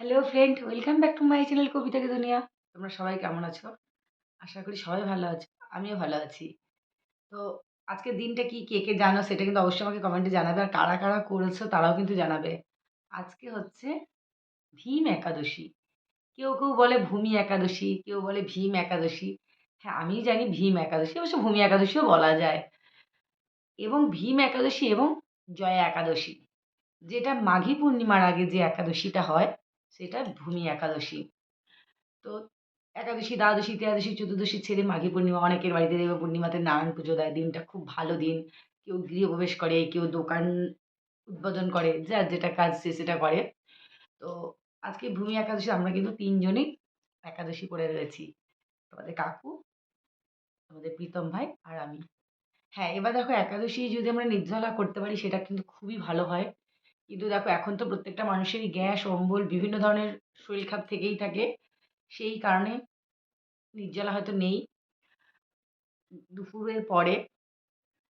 Hello friend welcome back to my channel Kobita ki Duniya তোমরা সবাই কেমন আছো? আশা করি সবাই ভালো আছো, আমিও ভালো আছি। তো আজকের দিনটা কি, কে কে জানো সেটা কিন্তু অবশ্যই আমাকে কমেন্টে জানাবে, আর কারা কারা করেছ তারাও কিন্তু জানাবে। আজকে হচ্ছে ভীম একাদশী। কেউ কেউ বলে ভূমি একাদশী, কেউ বলে ভীম একাদশী। হ্যাঁ আমি জানি ভীম একাদশী, অবশ্য ভূমি একাদশীও বলা যায়। এবং ভীম একাদশী এবং জয়া একাদশী, যেটা মাঘী পূর্ণিমার আগে যে একাদশীটা হয় সেটা ভূমি একাদশী। তো একাদশী, দ্বাদশী, ত্রয়োদশী চতুর্দশী ছেড়ে মাঘী পূর্ণিমা, অনেকের বাড়িতে দেখবে পূর্ণিমাতে নারায়ণ পুজো দেয়, দিনটা খুব ভালো দিন। কেউ গৃহপ্রবেশ করে, কেউ দোকান উদ্বোধন করে, যার যেটা কাজ সে সেটা করে। তো আজকে ভূমি একাদশী আমরা কিন্তু তিনজনই একাদশী করে রয়েছি। তোমাদের কাকু আমাদের প্রীতম ভাই আর আমি। হ্যাঁ এবার দেখো একাদশী যদি আমরা নির্জলা করতে পারি, সেটা কিন্তু খুবই ভালো হয়। কিন্তু দেখো, এখন তো প্রত্যেকটা মানুষেরই গ্যাস, অম্বল, বিভিন্ন ধরনের শরীর খারাপ থেকেই থাকে। সেই কারণে নির্জলা হয়তো নেই। দুপুরের পরে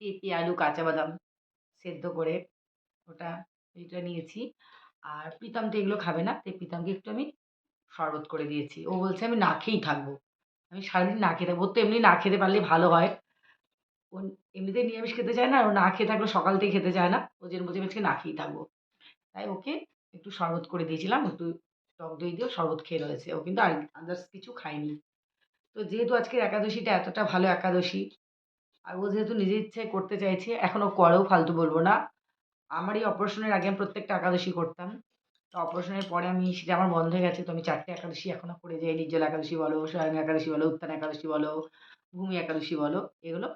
পেঁপে, আলু, কাঁচা বাদাম সেদ্ধ করে ওটা এটা নিয়েছি। আর প্রীতম তো এগুলো খাবে না, তাই প্রীতমকে একটু আমি শরবত করে দিয়েছি। ও বলছে, আমি না খেয়েই থাকব। আমি সারাদিন না খেতে ওর তো এমনি না খেতে পারলে ভালো হয়। ও এমনিতেই নিরামিষ খেতে চায় না, আর ও না খেয়ে থাকলে সকাল থেকে খেতে চায় না। ও যেন বলছে আজকে না খেয়েই থাকব। তাই ওকে একটু শরবত করে দিয়েছিলাম। একটু টক দই দিয়েও শরবত খেয়ে রয়েছে। ও কিন্তু আর আদার্স কিছু খায়নি। তো যেহেতু আজকের একাদশীটা এতটা ভালো একাদশী, আর ও যেহেতু নিজের ইচ্ছায় করতে চাইছে এখনও করেও ফালতু বলব না। আমার এই অপারেশনের আগে আমি প্রত্যেকটা একাদশী করতাম। তো অপারেশনের পরে আমি, সেটা আমার বন্ধ হয়ে গেছে, তো আমি চারটে একাদশী এখনও করে যাই নির্জল একাদশী বলো স্বয়ং একাদশী বলো, উত্থান একাদশী বলো, ভূমি একাদশী বলো, এগুলো।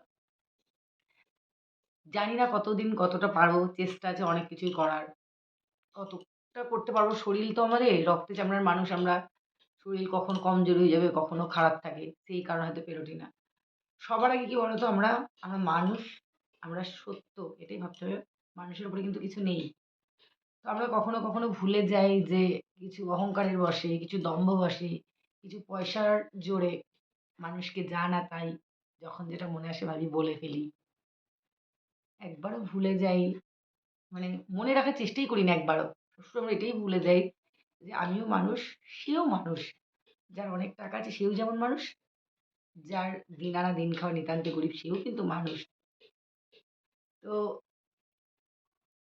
জানি না কতদিন কতটা পারব, চেষ্টা আছে অনেক কিছুই করার। কতটা করতে পারব। শরীর তো আমাদের, রক্তে চামড়ার মানুষ আমরা। শরীর কখন কমজোরি হয়ে যাবে, কখনো খারাপ থাকে, সেই কারণে হয়তো পেরোটি না সবার আগে কি বলতো আমরা? আমরা মানুষ, আমরা সত্য, এটাই ভাবতে হবে। মানুষের উপরে কিন্তু কিছু নেই। তো আমরা কখনো কখনো ভুলে যাই যে কিছু অহংকারের বসে, কিছু দম্ভ বসে, কিছু পয়সার জোরে মানুষকে যা না তাই, যখন যেটা মনে আসে ভাবি বলে ফেলি। একবারও ভুলে যাই মানে মনে রাখার চেষ্টাই করি না একবারও। সবসময় আমরা এটাই ভুলে যাই যে, আমিও মানুষ, সেও মানুষ। যার অনেক টাকা আছে, সেও যেমন মানুষ। যার দিন আনা দিন খাওয়া নিতান্ত গরিব, সেও কিন্তু মানুষ। তো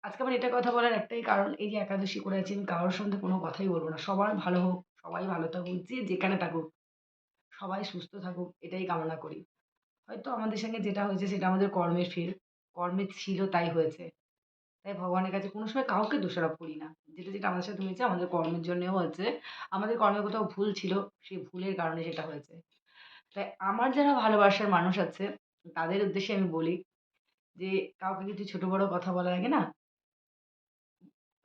আজকে আমার এটা কথা বলার একটাই কারণ, এই যে একাদশী করে আছি আমি কারোর সঙ্গে কোনো কথাই বলব না। সবার ভালো হোক, সবাই ভালো থাকুক, যে যেখানে থাকুক, সবাই সুস্থ থাকুক, এটাই কামনা করি। হয়তো আমাদের সঙ্গে যেটা হয়েছে, সেটা আমাদের কর্মের ফের কর্মে ছিল তাই হয়েছে। তাই ভগবানের কাছে কোনো সময় কাউকে দোষারোপ করি না। যেটা যেটা আমাদের সাথে হয়েছে আমাদের কর্মের জন্যও হয়েছে আমাদের কর্মে কোথাও ভুল ছিল, সেই ভুলের কারণে সেটা হয়েছে। তাই আমার যারা ভালোবাসার মানুষ আছে, তাদের উদ্দেশ্যে আমি বলি যে, কাউকে কিছু ছোট বড় কথা বলার আগে না,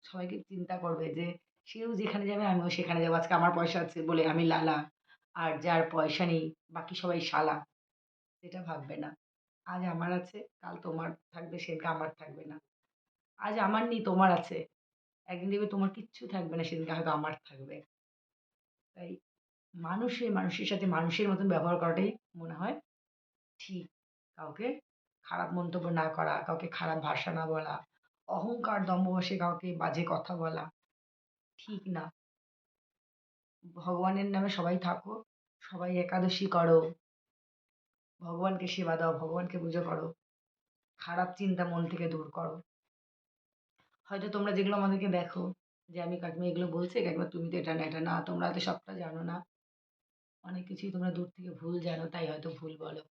সবাইকে চিন্তা করবে যে, সেও যেখানে যাবে আমিও সেখানে যাব। আজকে আমার পয়সা আছে বলে আমি লালা, আর যার পয়সা নেই, বাকি সবাই শালা, সেটা ভাববে না। আজ আমার আছে, কাল তোমার থাকবে, সেদিনকে আমার থাকবে না। আজ আমার নেই, তোমার আছে। একদিন দেখবে তোমার কিচ্ছু থাকবে না, সেদিনকে হয়তো আমার থাকবে। তাই মানুষের মানুষের সাথে মানুষের মতন ব্যবহার করাটাই মনে হয় ঠিক। কাউকে খারাপ মন্তব্য না করা, কাউকে খারাপ ভাষা না বলা, অহংকার দম্ভবশে কাউকে বাজে কথা বলা ঠিক না। ভগবানের নামে সবাই থাকো, সবাই একাদশী করো। ভগবানকে সেবা দাও, ভগবানকে পুজো করো। খারাপ চিন্তা মন থেকে দূর করো। হয়তো তোমরা যেগুলো আমাদেরকে দেখো যে আমি কাকিমা এগুলো বলছি, কাকিমা তুমি তো এটা না এটা না, তোমরা হয়তো সবটা জানো না। অনেক কিছুই তোমরা দূর থেকে ভুল জানো, তাই হয়তো ভুল বলো।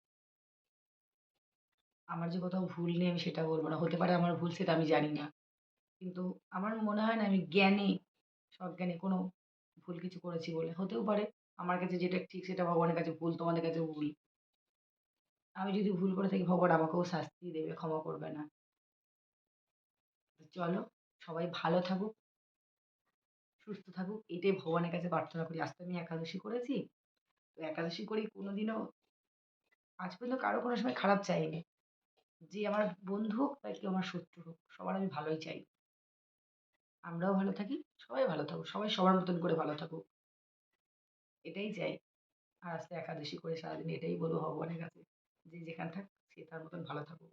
আমার যে কোথাও ভুল নেই আমি সেটা বলব না। হতে পারে আমার ভুল সেটা আমি জানি না। কিন্তু আমার মনে হয় না আমি জ্ঞানে সজ্ঞানে কোনো ভুল কিছু করেছি বলে। হতেও পারে আমার কাছে যেটা ঠিক সেটা ভগবানের কাছে ভুল, তোমাদের কাছে ভুল। আমি যদি ভুল করে থাকি ভগবান আমাকেও শাস্তি দেবে, ক্ষমা করবে না। চলো, সবাই ভালো থাকুক, সুস্থ থাকুক, এটাই ভগবানের কাছে প্রার্থনা করি। আজ তো আমি একাদশী করেছি, তো একাদশী করেই কোনো দিনও আজ পর্যন্ত কারও কোনো সময় খারাপ চাইনি। যে আমার বন্ধু হোক বা কেউ আমার শত্রু হোক, সবার আমি ভালোই চাই। আমরাও ভালো থাকি, সবাই ভালো থাকুক, সবাই সবার মতন করে ভালো থাকুক। এটাই চাই। আর আজকে একাদশী করে সারাদিন এটাই বলব ভগবানের কাছে, যে যেখানে থাক সে তার মতন ভালো থাকুক।